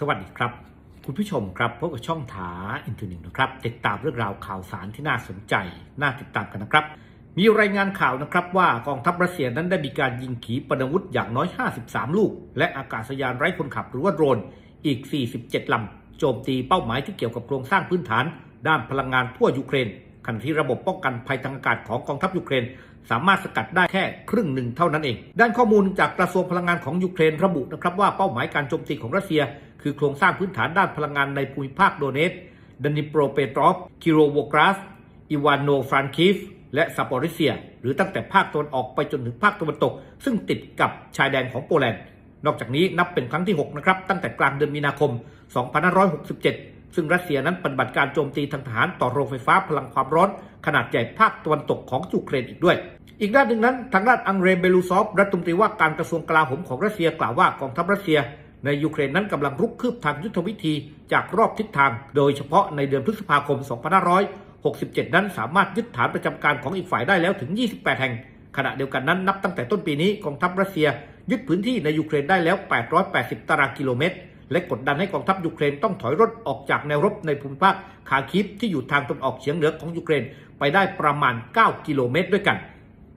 สวัสดีครับ คุณผู้ชมครับพบกับช่องถาอินเทอร์เน็ตนะครับ ติดตามเรื่องราวข่าวสารที่น่าสนใจ น่าติดตามกันนะครับ มีรายงานข่าวนะครับว่ากองทัพรัสเซียนั้นได้มีการยิงขีปนาวุธอย่างน้อย 53 ลูก และอากาศยานไร้คนขับหรือว่าโดรนอีก 47 ลำ โจมตีเป้าหมายที่เกี่ยวกับโครงสร้างพื้นฐาน ด้านพลังงานทั่วยูเครนขณะที่ระบบป้องกันภัยทางอากาศของกองทัพยูเครน สามารถสกัดได้แค่ครึ่งหนึ่งเท่านั้นเอง ด้านข้อมูลจากกระทรวงพลังงานของยูเครนระบุนะครับว่าเป้าหมายการโจมตีของรัสเซีย คือโครงสร้างพื้นฐานด้านพลังงานในภูมิภาคโดเนตดานิโปรเปตรอฟคิโรโวกราสอิวานโนฟรานคิฟและซาปอริเซีย หรือตั้งแต่ภาคตะวันออกไปจนถึงภาคตะวันตก ซึ่งติดกับชายแดนของโปแลนด์ นอกจากนี้นับเป็นครั้งที่ 6 นะครับ ตั้งแต่กลางเดือนมีนาคม 2567 ซึ่งรัสเซียนั้นปฏิบัติการโจมตีทางทหารต่อโรงไฟฟ้าพลังความร้อน ขนาดใหญ่ภาคตะวันตกของยูเครนอีกด้วย อีกด้านหนึ่งนั้น ทางด้านอังเรเบลูซอฟรัฐมนตรีว่าการกระทรวงกลาโหมของรัสเซียกล่าวว่ากองทัพรัสเซีย ในยูเครนนั้นกำลังรุกคืบทางยุทธวิธีจากรอบทิศทาง โดยเฉพาะในเดือนพฤษภาคม 2567 นั้นสามารถยึดฐานประจำการของอีกฝ่ายได้แล้วถึง 28 แห่ง ขณะเดียวกันนั้นนับตั้งแต่ต้นปีนี้กองทัพรัสเซีย ยึดพื้นที่ในยูเครนได้แล้ว 880 ตารางกิโลเมตร และกดดันให้กองทัพยูเครนต้องถอยรถออกจากแนวรบในภูมิภาคคาคิฟที่อยู่ทางตะวันออกเฉียงเหนือของยูเครนไปได้ประมาณ 9 กิโลเมตรด้วยกัน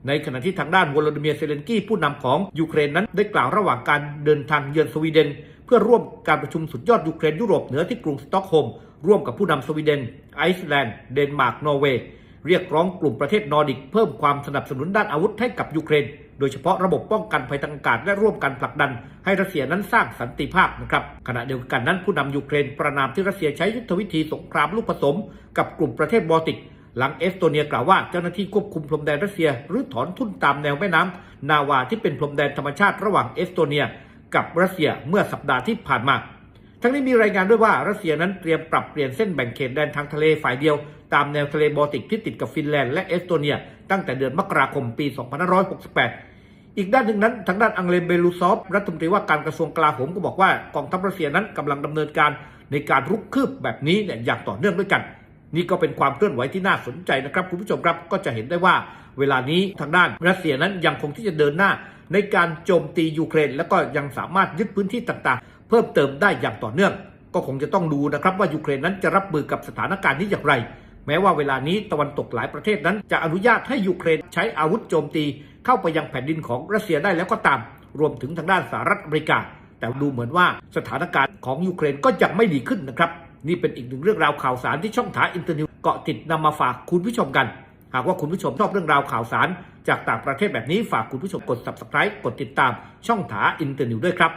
ในขณะที่ทางด้านวลาดิเมียร์เซเลนกี้ผู้นำของยูเครนนั้นได้กล่าวระหว่างการเดินทางเยือนสวีเดน เพื่อร่วมการประชุมสุดยอดยูเครนยุโรปเหนือที่กรุงสต็อกโฮล์มร่วมกับผู้นำสวีเดน ไอซ์แลนด์ เดนมาร์ก นอร์เวย์ เรียกร้องกลุ่มประเทศนอร์ดิกเพิ่มความสนับสนุนด้านอาวุธให้กับยูเครน โดยเฉพาะระบบป้องกันภัยทางอากาศและร่วมกันผลักดัน ให้รัสเซียนั้นสร้างสันติภาพนะครับ ขณะเดียวกันนั้นผู้นำยูเครนประนามที่รัสเซียใช้ยุทธวิธีสงครามลูกผสม กับกลุ่มประเทศบอลติก หลังเอสโตเนียกล่าวว่าเจ้าหน้าที่ควบคุมพรมแดนรัสเซียหรือถอนทุนตามแนวแม่น้ำนาวาที่เป็นพรมแดนธรรมชาติระหว่างเอสโตเนีย กับรัสเซียเมื่อสัปดาห์ที่ผ่านมา ทั้งนี้มีรายงานด้วยว่ารัสเซียนั้นเตรียมปรับเปลี่ยนเส้นแบ่งเขตแดนทางทะเลฝ่ายเดียว ตามแนวทะเลบอลติกที่ติดกับฟินแลนด์และเอสโตเนีย ตั้งแต่เดือนมกราคมปี 2568อีกด้านหนึ่งนั้นทางด้านอังเลนเบลูซอฟรัฐมนตรีว่าการกระทรวงกลาโหมก็บอกว่ากองทัพรัสเซียนั้นกำลังดำเนินการในการรุกคืบแบบนี้เนี่ยอย่างต่อเนื่องด้วยกัน นี่ก็เป็นความเคลื่อนไหวที่น่าสนใจนะครับคุณผู้ชมครับก็จะเห็นได้ว่า เวลานี้ทางด้านรัสเซียนั้นยังคงที่จะเดินหน้า ในการโจมตียูเครน แล้วก็ยังสามารถยึดพื้นที่ต่างๆ เพิ่มเติมได้อย่างต่อเนื่อง ก็คงจะต้องดูนะครับว่ายูเครนนั้นจะรับมือกับสถานการณ์นี้อย่างไร แม้ว่าเวลานี้ตะวันตกหลายประเทศนั้น จะอนุญาตให้ยูเครนใช้อาวุธโจมตี เข้าไปยังแผ่นดินของรัสเซียได้แล้วก็ตาม รวมถึงทางด้านสหรัฐอเมริกา แต่ดูเหมือนว่าสถานการณ์ของยูเครนก็ยังไม่ดีขึ้นนะครับ นี่เป็นอีกหนึ่งเรื่องราวข่าวสารที่ช่องถาอินเตอร์เน็ตเกาะติดนำมาฝากคุณผู้ชมกัน หากว่าคุณผู้ชมชอบเรื่องราวข่าวสาร จากต่างประเทศแบบนี้ฝากคุณผู้ชมกด subscribe กดติดตามช่องถาอินเตอร์เน็ตด้วยครับ